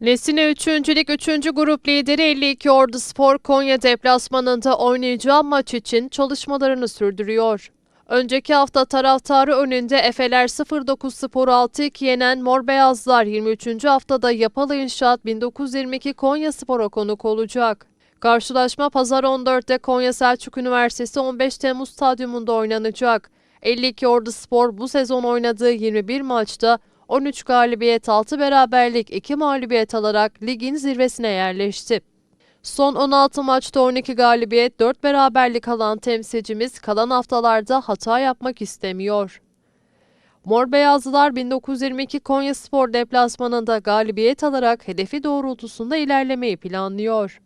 Nesine 3. Lig 3. Grup lideri 52 Ordu Spor Konya deplasmanında oynayacağı maç için çalışmalarını sürdürüyor. Önceki hafta taraftarı önünde Efeler 09 Spor 6-2 yenen Mor Beyazlar 23. haftada Yapalı İnşaat 1922 Konya Spor'a konuk olacak. Karşılaşma Pazar 14'te Konya Selçuk Üniversitesi 15 Temmuz Stadyumunda oynanacak. 52 Ordu Spor bu sezon oynadığı 21 maçta 13 galibiyet 6 beraberlik 2 mağlubiyet alarak ligin zirvesine yerleşti. Son 16 maçta 12 galibiyet 4 beraberlik alan temsilcimiz kalan haftalarda hata yapmak istemiyor. Mor Beyazlılar 1922 Konya Spor deplasmanında galibiyet alarak hedefi doğrultusunda ilerlemeyi planlıyor.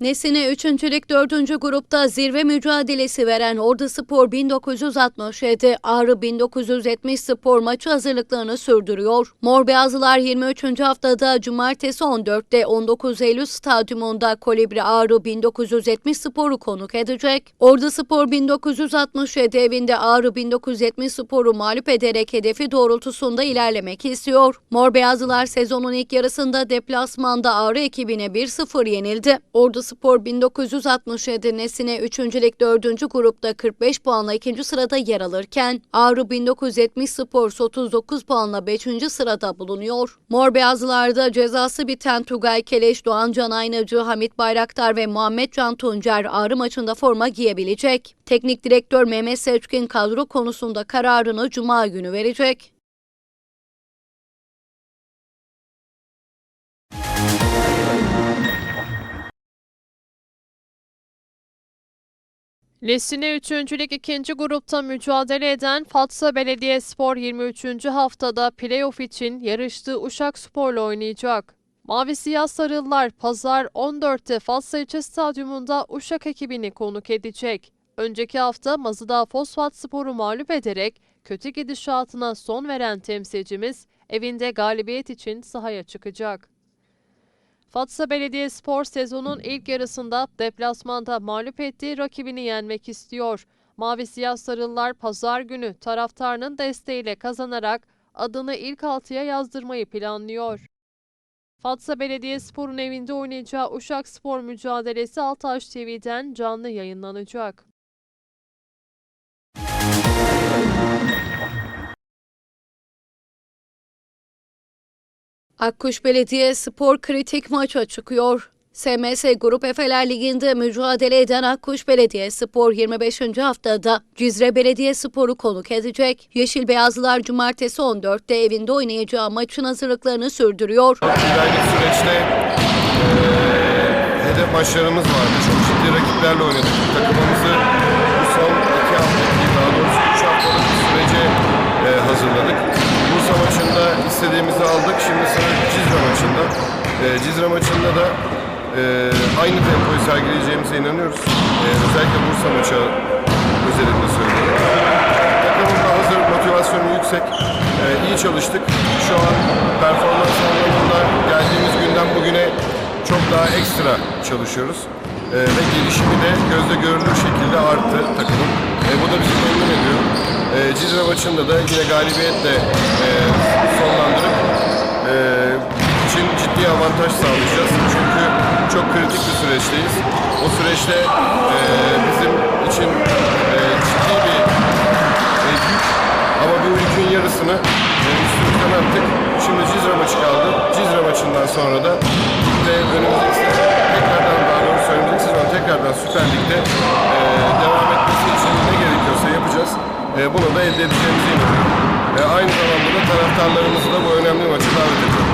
Nesine 3. Lig 4. grupta zirve mücadelesi veren Ordu Spor 1967, Ağrı 1970 Spor maçı hazırlıklarını sürdürüyor. Mor Beyazlılar 23. haftada Cumartesi 14'te 19 Eylül Stadyumunda Kolibri Ağrı 1970 Spor'u konuk edecek. Ordu Spor 1967 evinde Ağrı 1970 Spor'u mağlup ederek hedefi doğrultusunda ilerlemek istiyor. Mor Beyazlılar sezonun ilk yarısında deplasmanda Ağrı ekibine 1-0 yenildi. Ordu Spor 1967 Nesine 3. Lig 4. grupta 45 puanla 2. sırada yer alırken Ağrı 1970 Spor 39 puanla 5. sırada bulunuyor. Mor Beyazlılarda cezası biten Tugay Keleş, Doğan Can Aynacı, Hamit Bayraktar ve Muhammed Can Tuncer Ağrı maçında forma giyebilecek. Teknik direktör Mehmet Seçkin kadro konusunda kararını Cuma günü verecek. Lesine 3. Lig 2. grupta mücadele eden Fatsa Belediyespor 23. haftada playoff için yarıştığı Uşak Spor'la oynayacak. Mavi Siyah Sarılılar pazar 14'te Fatsa İlçe Stadyumunda Uşak ekibini konuk edecek. Önceki hafta Mazıdağ Fosfat Spor'u mağlup ederek kötü gidişatına son veren temsilcimiz evinde galibiyet için sahaya çıkacak. Fatsa Belediyespor sezonun ilk yarısında deplasmanda mağlup ettiği rakibini yenmek istiyor. Mavi Siyah Sarılılar pazar günü taraftarının desteğiyle kazanarak adını ilk altıya yazdırmayı planlıyor. Fatsa Belediyespor'un evinde oynayacağı Uşak Spor mücadelesi Altaş TV'den canlı yayınlanacak. Akkuş Belediye Spor kritik maça çıkıyor. SMS Grup Efeler Ligi'nde mücadele eden Akkuş Belediye Spor 25. haftada Cizre Belediye Spor'u konuk edecek. Yeşil Beyazlılar Cumartesi 14'te evinde oynayacağı maçın hazırlıklarını sürdürüyor. İleriki süreçte eee hedef maçlarımız vardı. Çok ciddi rakiplerle oynadık. Takımımızı bu son iki haftaki, daha doğrusu üç haftalık sürece eee, hazırladık. Bursa maçında istediğimizi aldık. Şimdi sıra Cizre maçında. Eee, Cizre maçında da eee, aynı tempoyu sergileyeceğimize inanıyoruz. Eee, özellikle Bursa maçı özelinde söylüyorum. Takımın da hazır, motivasyonu yüksek. Ee, iyi çalıştık. Şu an performans anlamında geldiğimiz günden bugüne çok daha ekstra çalışıyoruz. Ee, ve gelişimi de gözle görülür şekilde arttı takımın. Ee, bu da bizi memnun ediyor. Ee, Cizre maçında da yine galibiyetle e, sonlandırıp e, için ciddi avantaj sağlayacağız. Çünkü çok kritik bir süreçteyiz. O süreçte e, bizim için e, ciddi bir e, yük ama bu yükün yarısını e, üstümüzden attık. Şimdi Cizre maçı kaldı. Cizre maçından sonra da bunu da elde edeceğimize inanıyorum. aynı zamanda da taraftarlarımızı da bu önemli maçı davet ediyorum.